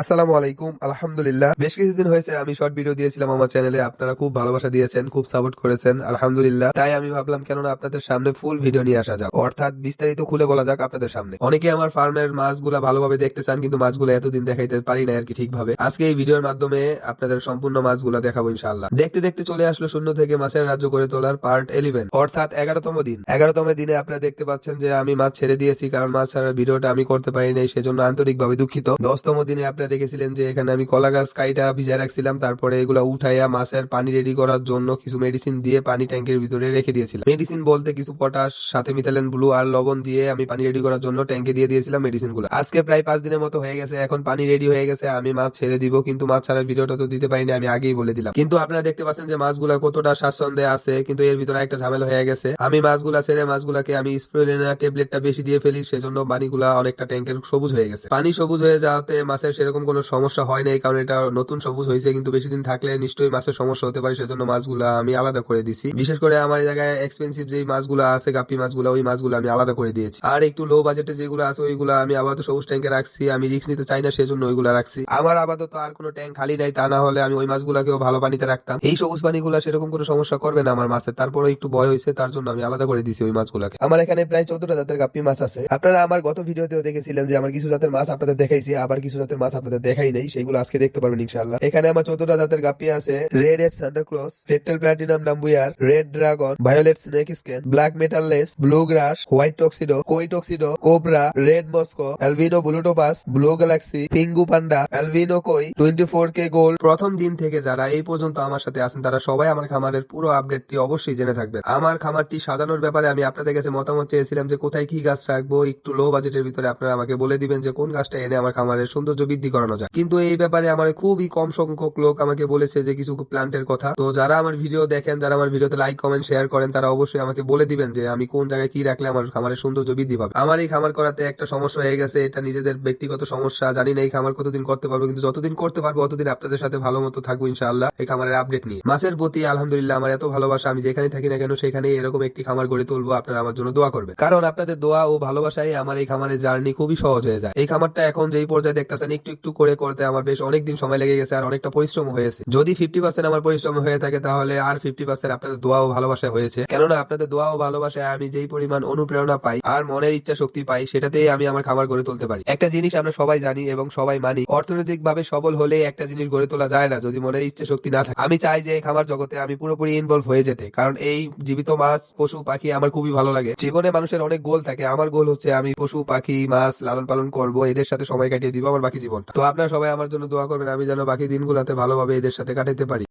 আসসালামু আলাইকুম, আলহামদুলিল্লাহ। বেশ কিছুদিন হয়েছে আমি শর্ট ভিডিও দিয়েছিলাম আমার চ্যানেলে আপনারা খুব ভালোবাসা দিয়েছেন, খুব সাপোর্ট করেছেন, আলহামদুলিল্লাহ। তাই আমি ভাবলাম, কেননা আপনাদের সামনে ফুল ভিডিও নিয়ে আসা যাক। অর্থাৎ বিস্তারিত খুলে বলা যাক আপনাদের সামনে। অনেকে আমার ফার্মের মাছগুলা ভালোভাবে দেখতে চান, কিন্তু মাছগুলো এতদিন দেখাইতে পারি না আর কি ঠিকভাবে। আজকে এই ভিডিওর মাধ্যমে আপনাদের সম্পূর্ণ মাছগুলা দেখাবো ইনশাআল্লাহ। দেখতে দেখতে চলে আসলো শূন্য থেকে মাছের রাজ্য করে তোলার পার্ট এলিভেন অর্থাৎ এগারোতম দিন। এগারোতম দিনে আপনারা দেখতে পাচ্ছেন যে আমি মাছ ছেড়ে দিয়েছি, কারণ মাছ ছাড়ার ভিডিওটা আমি করতে পারি নাই, সেজন্য আন্তরিকভাবে দুঃখিত। দশতম দিনে আপনারা দেখেছিলেন যে এখানে আমি কলা গাছ কাইটা ভিজা রাখছিলাম, তারপরে এগুলা উঠাইয়া মাছের পানি রেডি করার জন্য কিছু মেডিসিন দিয়ে পানি ট্যাঙ্কের ভিতরে রেখে দিয়েছিলাম। মেডিসিন বলতে কিছু পটাশ সাথে মিথালেন ব্লু আর লবণ দিয়ে আমি পানি রেডি করার জন্য ট্যাঙ্কে দিয়ে দিয়েছিলাম মেডিসিনগুলো। আজকে প্রায় পাঁচ দিনের মতো হয়ে গেছে, এখন পানি রেডি হয়ে গেছে, আমি মাছ ছেড়ে দিব, কিন্তু মাছ ছাড়ার ভিডিওটা তো দিতে পারিনি, আমি আগেই বলে দিলাম। কিন্তু আপনারা দেখতে পাচ্ছেন যে মাছগুলা কতটা স্বাচ্ছন্দ্যে আছে, কিন্তু এর ভিতরে একটা ঝামেলা হয়ে গেছে। আমি মাছগুলা ছেড়ে মাছগুলাকে আমি স্প্রুলিনা ট্যাবলেটটা বেশি দিয়ে ফেলি, সেজন্য পানিগুলা অনেকটা ট্যাঙ্কের সবুজ হয়ে গেছে। পানি সবুজ হয়ে যাওয়াতে মাছের সেরকম কোনো সমস্যা হয় না এই কারণে এটা নতুন সবুজ হয়েছে, কিন্তু বেশি দিন থাকলে নিশ্চয়ই মাছের সমস্যা হতে পারে, সেজন্য মাছগুলা আমি আলাদা করে দিছি। বিশেষ করে আমার এই জায়গায় এক্সপেন্সিভ যেই মাছগুলো আছে, গাপ্পি মাছগুলো, ওই মাছগুলো আমি আলাদা করে দিয়েছি। আর একটু লো বাজেটে যেগুলো আছে, ওইগুলো আমি আপাতত সবুজ ট্যাঙ্কে রাখছি, আমি রিস্ক নিতে চাই না, সেজন্য ওইগুলো রাখছি। আমার আপাতত আর কোনো ট্যাঙ্ক খালি নাই, তা না হলে আমি ওই মাছগুলোকেও ভালো পানিতে রাখতাম। এই সবুজ পানিগুলো সেরকম কোনো সমস্যা করবে না আমার মাছের তারপরে একটু ভয় হয়েছে, তার জন্য আমি আলাদা করে দিছি ওই মাছগুলোকে। আমার এখানে প্রায় চোদ্দটা জাতের গাপ্পি মাছ আছে। আপনারা আমার গত ভিডিওতেও দেখেছিলেন যে, আমার কিছু জাতের মাছ আপনাদের দেখাইছি, আবার কিছু জাতের মাছ আপনাদের দেখাই নাই সেগুলো আজকে দেখতে পারবেন ইনশাল্লাহ এখানে আমার চোদ্দটা জাতের গাপ্পি আছে red F Santa Claus redtail platinum নাম্বুয়ার red dragon violet snake skin black metal lace blue grass white tuxedo koi tuxedo cobra red Moscow albino blue topaz blue galaxy পিঙ্গু panda albino koi twenty four K gold প্রথম দিন থেকে যারা এই পর্যন্ত আমার সাথে আছেন, তারা সবাই আমার খামারের পুরো আপডেটটি অবশ্যই জেনে থাকবেন। আমার খামারটি সাজানোর ব্যাপারে আমি আপনাদের কাছে মতামত চেয়েছিলাম যে কোথায় কি গাছ রাখব, একটু লো বাজেটের ভিতরে আপনারা আমাকে বলে দিবেন যে কোন গাছটা এনে আমার খামারের সৌন্দর্য বৃদ্ধি করানো যায়। কিন্তু এই ব্যাপারে আমার খুবই কম সংখ্যক লোক আমাকে বলেছে যে কিছু প্ল্যান্টের কথা। তো যারা আমার ভিডিও দেখেন, যারা আমার ভিডিওতে লাইক কমেন্ট শেয়ার করেন, তারা অবশ্যই আমাকে বলে দিবেন যে আমি কোন জায়গায় কি রাখলে আমার খামারের সৌন্দর্য বৃদ্ধি পাবে। আমার এই খামার করাতে একটা সমস্যা হয়ে গেছে, এটা নিজেদের ব্যক্তিগত সমস্যা। জানি না এই খামার কতদিন করতে পারব, কিন্তু যতদিন করতে পারব, অতদিন আপনাদের সাথে ভালো মতো থাকব ইনশাআল্লাহ এই খামারের আপডেট নিয়ে। মাছের প্রতি আলহামদুলিল্লাহ আমার এত ভালোবাসা, আমি যেখানে থাকি না কেন সেখানে এরকম একটি খামার গড়ে তুলবো, আপনারা আমার জন্য দোয়া করবেন। কারণ আপনাদের দোয়া ও ভালোবাসায় আমার এই খামারের জার্নি খুবই সহজ হয়ে যায়। এই খামারটা এখন যেই পর্যায়ে দেখতেছেন, একটু একটু করে করতে আমার বেশ অনেকদিন সময় লেগে গেছে আর অনেকটা পরিশ্রম হয়েছে। যদি ফিফটি পার্সেন্ট আমার পরিশ্রম হয়ে থাকে তাহলে আর ফিফটি পার্সেন্ট আপনাদের দোয়া ও ভালোবাসায় হয়েছে। কেননা আপনাদের দোয়া ও ভালোবাসায় আমি যেই পরিমাণ অনুপ্রেরণা পাই আর মনের ইচ্ছা শক্তি পাই, সেটাতেই আমি আমার খামার গড়ে তুলতে পারি। একটা জিনিস আমরা সবাই জানি এবং সবাই মানি অর্থনৈতিক ভাবে সবল হলে একটা জিনিস গড়ে তোলা যায় না যদি মনের ইচ্ছা শক্তি না থাকে। আমি চাই যে খামার জগতে আমি পুরোপুরি ইনভলভ হয়ে যেতে, কারণ এই জীবিত মাছ, পশু, পাখি আমার খুবই ভালো লাগে। জীবনে মানুষের অনেক গোল থাকে। আমার গোল হচ্ছে আমি পশু, পাখি, মাছ লালন পালন করব, এদের সাথে সময় কাটিয়ে দিব আমার বাকি জীবন। তো আপনারা সবাই আমার জন্য দোয়া করবেন, আমি যেন বাকি দিনগুলোতে ভালোভাবে এদের সাথে কাটাতে পারি।